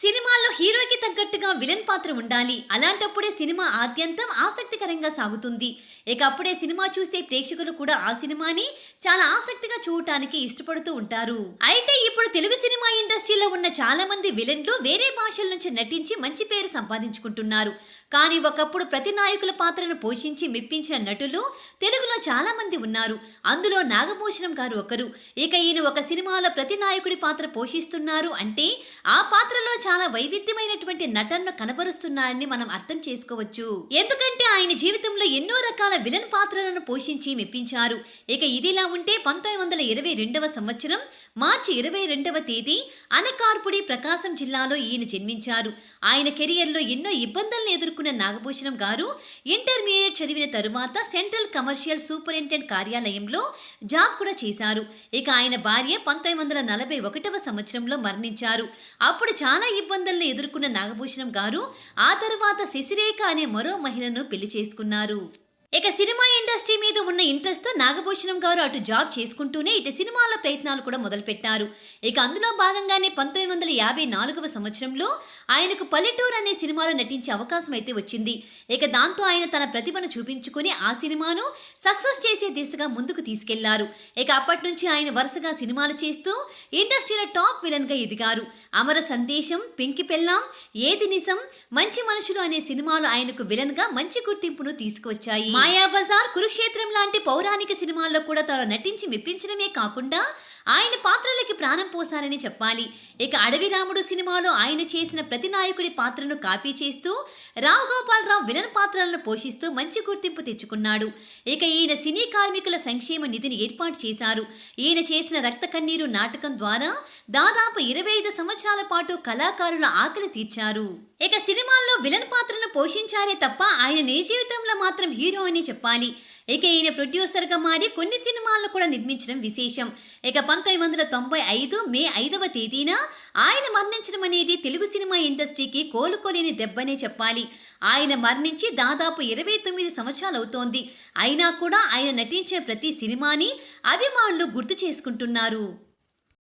సినిమాల్లో హీరోకి తగ్గట్టుగా విలన్ పాత్ర ఉండాలి. అలాంటప్పుడే సినిమా ఆద్యంతం ఆసక్తికరంగా సాగుతుంది. ఇక అప్పుడే సినిమా చూసే ప్రేక్షకులు కూడా ఆ సినిమాని చాలా ఆసక్తిగా చూడటానికి ఇష్టపడుతూ ఉంటారు. అయితే ఇప్పుడు తెలుగు సినిమా ఇండస్ట్రీలో ఉన్న చాలా మంది విలన్లు వేరే భాషల నుంచి నటించి మంచి పేరు సంపాదించుకుంటున్నారు. కానీ ఒకప్పుడు ప్రతి నాయకుల పాత్రను పోషించి మెప్పించిన నటులు తెలుగులో చాలా మంది ఉన్నారు. అందులో నాగభూషణం గారు ఒకరు. ఇక ఈయన ఒక సినిమాలో ప్రతి నాయకుడి పాత్ర పోషిస్తున్నారు అంటే ఆ పాత్రలో చాలా వైవిధ్యమైనటువంటి నటనను కనబరుస్తున్నాడని మనం అర్థం చేసుకోవచ్చు. ఎందుకంటే ఆయన జీవితంలో ఎన్నో రకాల విలన్ పాత్రలను పోషించి మెప్పించారు. ఇక ఇదిలా ఉంటే పంతొమ్మిది వందల ఇరవై రెండవ సంవత్సరం మార్చి ఇరవై రెండవ తేదీ అనకార్పుడి ప్రకాశం జిల్లాలో ఈయన జన్మించారు. ఆయన కెరియర్లో ఎన్నో ఇబ్బందులను ఎదుర్కొన్న నాగభూషణం గారు ఇంటర్మీడియట్ చదివిన తరువాత సెంట్రల్ కమర్షియల్ సూపరింటెండెంట్ కార్యాలయంలో జాబ్ కూడా చేశారు. ఇక ఆయన భార్య పంతొమ్మిది వందల నలభై ఒకటవ సంవత్సరంలో మరణించారు. అప్పుడు చాలా ఇబ్బందులను ఎదుర్కొన్న నాగభూషణం గారు ఆ తర్వాత శశిరేఖ అనే మరో మహిళను పెళ్ళి చేసుకున్నారు. ఇక సినిమా ఇండస్ట్రీ మీద ఉన్న ఇంట్రెస్ట్తో నాగభూషణం గారు అటు జాబ్ చేసుకుంటూనే ఇటు సినిమాల ప్రయత్నాలు కూడా మొదలుపెట్టారు. ఇక అందులో భాగంగానే పంతొమ్మిది వందల యాభై నాలుగవ సంవత్సరంలో ఆయనకు పల్లెటూరు అనే సినిమాలో నటించే అవకాశం అయితే వచ్చింది. ఇక దాంతో ఆయన తన ప్రతిభను చూపించుకుని ఆ సినిమాను సక్సెస్ చేసే దిశగా ముందుకు తీసుకెళ్ళారు. ఇక అప్పటి నుంచి ఆయన వరుసగా సినిమాలు చేస్తూ ఇండస్ట్రీలో టాప్ విలన్గా ఎదిగారు. అమర సందేశం పింకి పెళ్ళాం ఏది నిజం మంచి మనుషులు అనే సినిమాలు ఆయనకు విలన్గా మంచి గుర్తింపును తీసుకువచ్చాయి. మాయాబజార్ కురుక్షేత్రం లాంటి పౌరాణిక సినిమాల్లో కూడా తాను నటించి మెప్పించడమే కాకుండా ఆయన పాత్రలకి ప్రాణం పోసారని చెప్పాలి. ఇక అడవి రాముడు సినిమాలో ఆయన చేసిన ప్రతి నాయకుడి పాత్రను కాపీ చేస్తూ రావు గోపాలరావు విలన్ పాత్రలను పోషిస్తూ మంచి గుర్తింపు తెచ్చుకున్నాడు. ఇక ఈయన సినీ కార్మికుల సంక్షేమ నిధిని ఏర్పాటు చేశారు. ఈయన చేసిన రక్త కన్నీరు నాటకం ద్వారా దాదాపు ఇరవై ఐదు సంవత్సరాల పాటు కళాకారుల ఆకలి తీర్చారు. ఇక సినిమాల్లో విలన్ పాత్రను పోషించారే తప్ప ఆయన నిజ జీవితంలో మాత్రం హీరో అని చెప్పాలి. ఇక ఈయన ప్రొడ్యూసర్గా మారి కొన్ని సినిమాలను కూడా నిర్మించడం విశేషం. ఇక పంతొమ్మిది వందల తొంభై ఐదు మే ఐదవ తేదీన ఆయన మరణించడం అనేది తెలుగు సినిమా ఇండస్ట్రీకి కోలుకోలేని దెబ్బనే చెప్పాలి. ఆయన మరణించి దాదాపు ఇరవై తొమ్మిది సంవత్సరాలు అవుతోంది. అయినా కూడా ఆయన నటించిన ప్రతి సినిమాని అభిమానులు గుర్తు చేసుకుంటున్నారు.